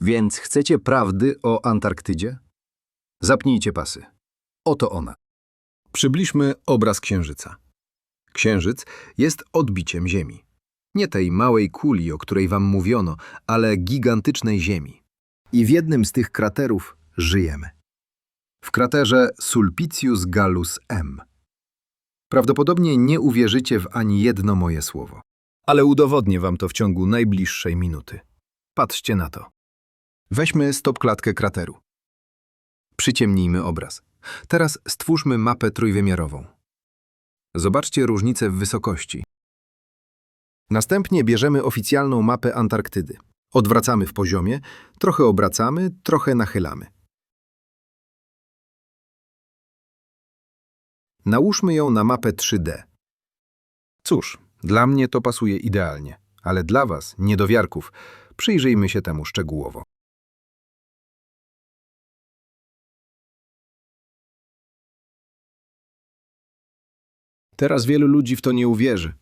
Więc chcecie prawdy o Antarktydzie? Zapnijcie pasy. Oto ona. Przybliżmy obraz Księżyca. Księżyc jest odbiciem Ziemi. Nie tej małej kuli, o której wam mówiono, ale gigantycznej Ziemi. I w jednym z tych kraterów żyjemy. W kraterze Sulpicius Gallus M. Prawdopodobnie nie uwierzycie w ani jedno moje słowo. Ale udowodnię wam to w ciągu najbliższej minuty. Patrzcie na to. Weźmy stopklatkę krateru. Przyciemnijmy obraz. Teraz stwórzmy mapę trójwymiarową. Zobaczcie różnicę w wysokości. Następnie bierzemy oficjalną mapę Antarktydy. Odwracamy w poziomie, trochę obracamy, trochę nachylamy. Nałóżmy ją na mapę 3D. Cóż, dla mnie to pasuje idealnie, ale dla Was, niedowiarków, przyjrzyjmy się temu szczegółowo. Teraz wielu ludzi w to nie uwierzy.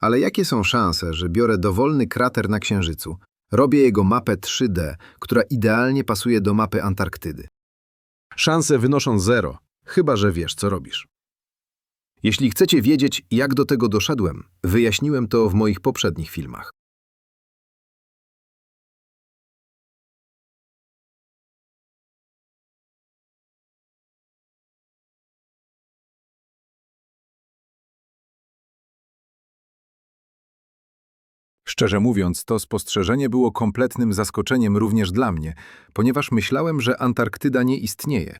Ale jakie są szanse, że biorę dowolny krater na Księżycu, robię jego mapę 3D, która idealnie pasuje do mapy Antarktydy? Szanse wynoszą zero, chyba że wiesz, co robisz. Jeśli chcecie wiedzieć, jak do tego doszedłem, wyjaśniłem to w moich poprzednich filmach. Szczerze mówiąc, to spostrzeżenie było kompletnym zaskoczeniem również dla mnie, ponieważ myślałem, że Antarktyda nie istnieje.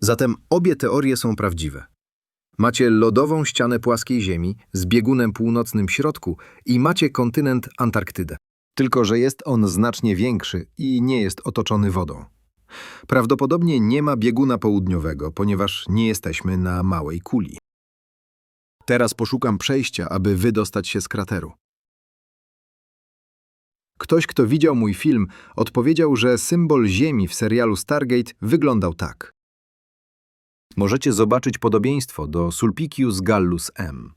Zatem obie teorie są prawdziwe. Macie lodową ścianę płaskiej Ziemi z biegunem północnym w środku i macie kontynent Antarktydę. Tylko, że jest on znacznie większy i nie jest otoczony wodą. Prawdopodobnie nie ma bieguna południowego, ponieważ nie jesteśmy na małej kuli. Teraz poszukam przejścia, aby wydostać się z krateru. Ktoś, kto widział mój film, odpowiedział, że symbol Ziemi w serialu Stargate wyglądał tak. Możecie zobaczyć podobieństwo do Sulpicius Gallus M.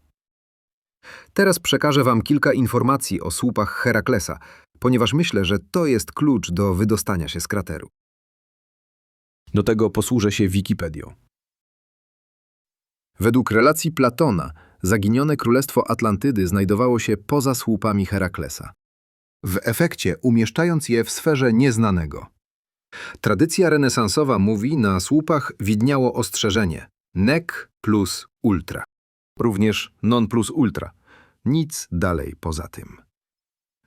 Teraz przekażę wam kilka informacji o słupach Heraklesa, ponieważ myślę, że to jest klucz do wydostania się z krateru. Do tego posłużę się Wikipedią. Według relacji Platona, zaginione królestwo Atlantydy znajdowało się poza słupami Heraklesa w efekcie umieszczając je w sferze nieznanego. Tradycja renesansowa mówi, na słupach widniało ostrzeżenie nec plus ultra. Również non plus ultra. Nic dalej poza tym.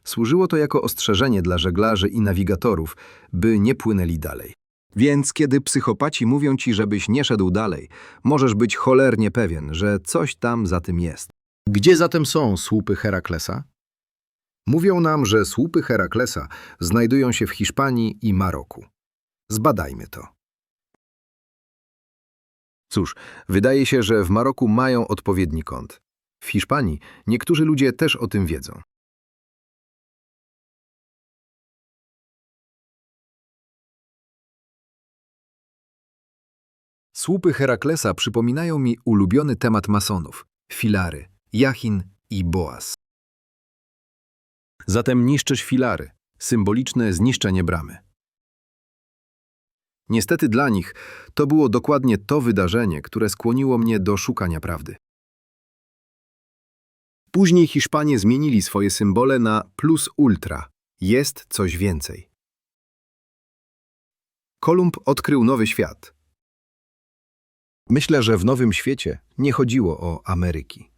Służyło to jako ostrzeżenie dla żeglarzy i nawigatorów, by nie płynęli dalej. Więc kiedy psychopaci mówią ci, żebyś nie szedł dalej, możesz być cholernie pewien, że coś tam za tym jest. Gdzie zatem są słupy Heraklesa? Mówią nam, że słupy Heraklesa znajdują się w Hiszpanii i Maroku. Zbadajmy to. Cóż, wydaje się, że w Maroku mają odpowiedni kąt. W Hiszpanii niektórzy ludzie też o tym wiedzą. Słupy Heraklesa przypominają mi ulubiony temat masonów – filary, jachin i boaz. Zatem niszczysz filary, symboliczne zniszczenie bramy. Niestety dla nich to było dokładnie to wydarzenie, które skłoniło mnie do szukania prawdy. Później Hiszpanie zmienili swoje symbole na plus ultra. Jest coś więcej. Kolumb odkrył nowy świat. Myślę, że w nowym świecie nie chodziło o Ameryki.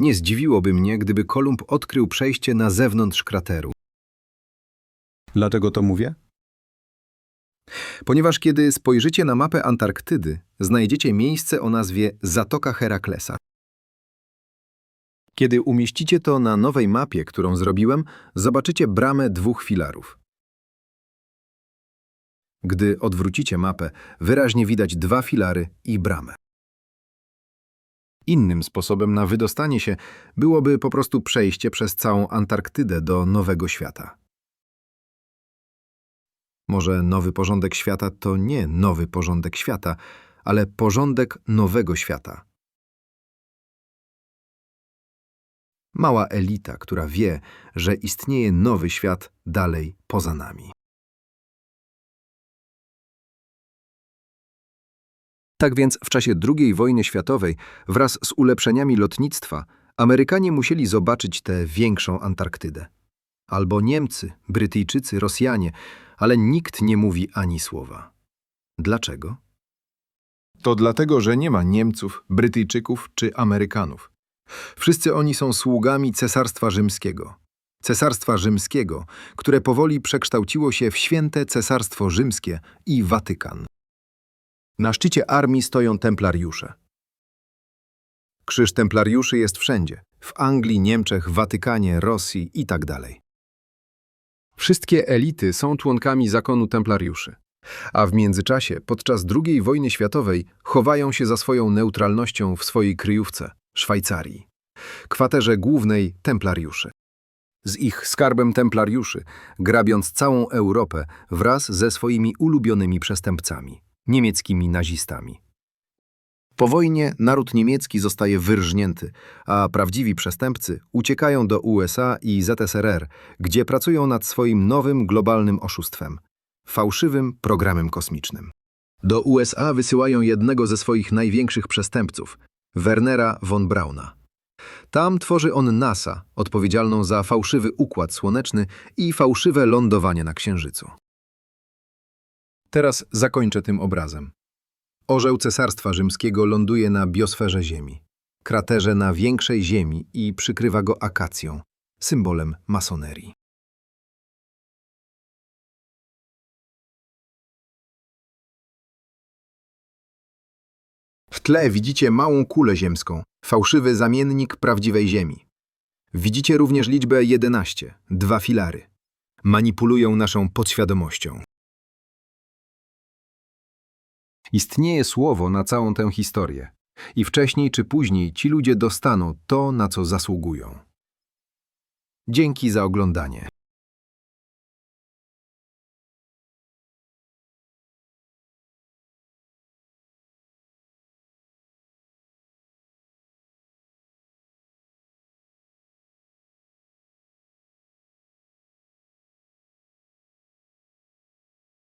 Nie zdziwiłoby mnie, gdyby Kolumb odkrył przejście na zewnątrz krateru. Dlatego to mówię? Ponieważ kiedy spojrzycie na mapę Antarktydy, znajdziecie miejsce o nazwie Zatoka Heraklesa. Kiedy umieścicie to na nowej mapie, którą zrobiłem, zobaczycie bramę dwóch filarów. Gdy odwrócicie mapę, wyraźnie widać dwa filary i bramę. Innym sposobem na wydostanie się byłoby po prostu przejście przez całą Antarktydę do nowego świata. Może nowy porządek świata to nie nowy porządek świata, ale porządek nowego świata. Mała elita, która wie, że istnieje nowy świat dalej poza nami. Tak więc w czasie II wojny światowej wraz z ulepszeniami lotnictwa Amerykanie musieli zobaczyć tę większą Antarktydę. Albo Niemcy, Brytyjczycy, Rosjanie, ale nikt nie mówi ani słowa. Dlaczego? To dlatego, że nie ma Niemców, Brytyjczyków czy Amerykanów. Wszyscy oni są sługami Cesarstwa Rzymskiego. Cesarstwa Rzymskiego, które powoli przekształciło się w święte Cesarstwo Rzymskie i Watykan. Na szczycie armii stoją templariusze. Krzyż templariuszy jest wszędzie. W Anglii, Niemczech, Watykanie, Rosji i tak dalej. Wszystkie elity są członkami zakonu templariuszy. A w międzyczasie, podczas II wojny światowej, chowają się za swoją neutralnością w swojej kryjówce, Szwajcarii, kwaterze głównej templariuszy. Z ich skarbem templariuszy, grabiąc całą Europę wraz ze swoimi ulubionymi przestępcami, niemieckimi nazistami. Po wojnie naród niemiecki zostaje wyrżnięty, a prawdziwi przestępcy uciekają do USA i ZSRR, gdzie pracują nad swoim nowym globalnym oszustwem fałszywym programem kosmicznym. Do USA wysyłają jednego ze swoich największych przestępców, Wernera von Brauna. Tam tworzy on NASA, odpowiedzialną za fałszywy układ słoneczny i fałszywe lądowanie na Księżycu. Teraz zakończę tym obrazem. Orzeł Cesarstwa Rzymskiego ląduje na biosferze Ziemi, kraterze na większej Ziemi i przykrywa go akacją, symbolem masonerii. W tle widzicie małą kulę ziemską, fałszywy zamiennik prawdziwej Ziemi. Widzicie również liczbę 11, dwa filary. Manipulują naszą podświadomością. Istnieje słowo na całą tę historię. I wcześniej czy później ci ludzie dostaną to, na co zasługują. Dzięki za oglądanie.